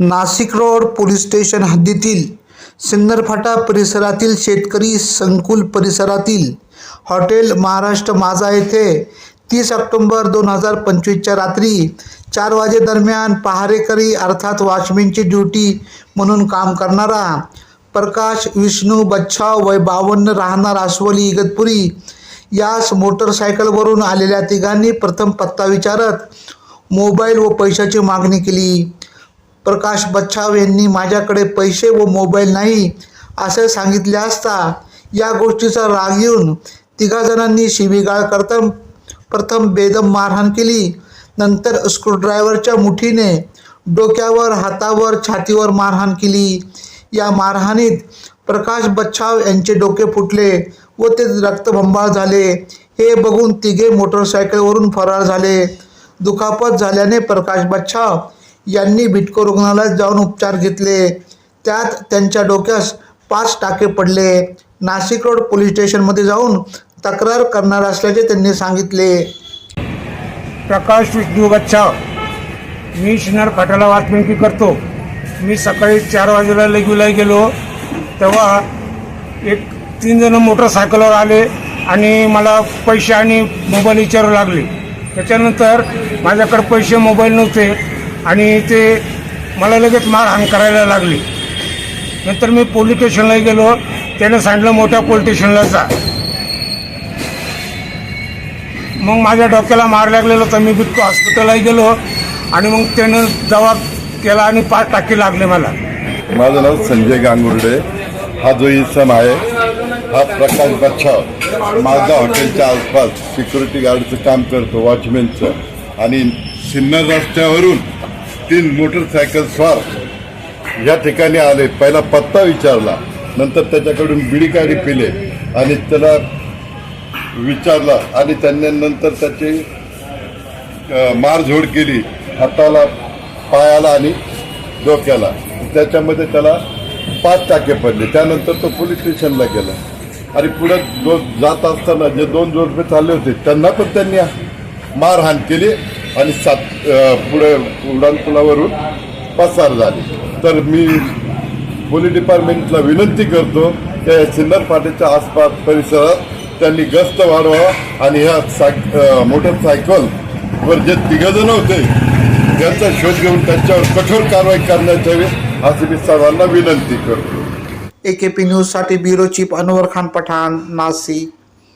Nashik road police station हद्दीतील सिन्नरफाटा परिसरातील शेतकरी संकुल परिसरातील हॉटेल महाराष्ट्र माझा येथे तीस ऑक्टोंबर दोन हजार पंचवीसच्या रात्री चार वाजेदरम्यान पहारेकरी अर्थात वॉचमॅनची ड्युटी म्हणून काम करणारा प्रकाश विष्णू बच्छाव वय बावन्न राहणार आसवली इगतपुरी यास मोटरसायकलवरून आलेल्या तिघांनी प्रथम पत्ता विचारत मोबाईल व पैशाची मागणी केली. प्रकाश बच्छाव यांनी माझ्याकडे पैसे व मोबाईल नाही असे सांगितले असता या गोष्टीचा राग येऊन तिघाजणांनी शिवीगाळ करता प्रथम बेदम मारहाण केली. नंतर स्क्रूड्रायव्हरच्या मुठीने डोक्यावर हातावर छातीवर मारहाण केली. या मारहाणीत प्रकाश बच्छाव यांचे डोके फुटले व ते रक्तबंबाळ झाले. हे बघून तिघे मोटरसायकलवरून फरार झाले. दुखापत झाल्याने प्रकाश बच्छाव यांनी बिटको रुग्णालयात जाऊन उपचार घेतले. त्यात त्यांच्या डोक्यास पाच टाके पडले. नाशिक रोड पोलीस स्टेशनमध्ये जाऊन तक्रार करणार असल्याचे त्यांनी सांगितले. प्रकाश विष्णू बच्चा. मी शिनार फाटाला वाचमनकी करतो. मी सकाळी चार वाजेला लेगीला गेलो. तेव्हा एक तीन जण मोटरसायकलवर आले आणि मला पैसे आणि मोबाईल विचारू लागले. त्याच्यानंतर माझ्याकडे पैसे मोबाईल नव्हते. आणि ते मला लगेच मारहाण करायला लागली. नंतर मी पोलीस स्टेशनला गेलो. त्यानं सांगितलं मोठ्या पोलीस स्टेशनला जा. मग माझ्या डोक्याला मार लागलेलं तर मी बिटको हॉस्पिटलला गेलो आणि मग त्यानं जवाब केला आणि पाच टाके लागले मला. माझं नाव संजय गांगुर्डे. हा जो इसम आहे हा प्रकाश बच्छाव माझा हॉटेलच्या आसपास सिक्युरिटी गार्डचं काम करतो वॉचमॅनचं आणि सिन्नर रस्त्यावरून तीन मोटरसायकल स्वार या ठिकाणी आले. पहिला पत्ता विचारला. नंतर त्याच्याकडून बिडी काडी पिले आणि त्याला विचारला आणि त्यांनी नंतर त्याची मारझोड केली. हाताला पायाला आणि डोक्याला. त्याच्यामध्ये त्याला पाच टाके पडले. त्यानंतर तो पोलीस स्टेशनला गेला. आणि पुढे जात असताना जे दोन जोडपे चालले होते त्यांना पण त्यांनी मारहाण केली. आणि सात पुढे उड्डाणपुलावरून पसार झाली. तर मी पोलीस डिपार्टमेंटला विनंती करतो त्या सिन्नर फाट्याच्या आसपास परिसरात त्यांनी गस्त वाढवा आणि ह्या सायक मोटरसायकलवर मोटरसायकल जे तिघजण होते त्यांचा शोध घेऊन त्यांच्यावर कठोर कारवाई करण्यात यावी अशी मी सर्वांना विनंती करतो. ए के पी न्यूजसाठी ब्युरो चीफ अनवर खान पठाण नाशिक.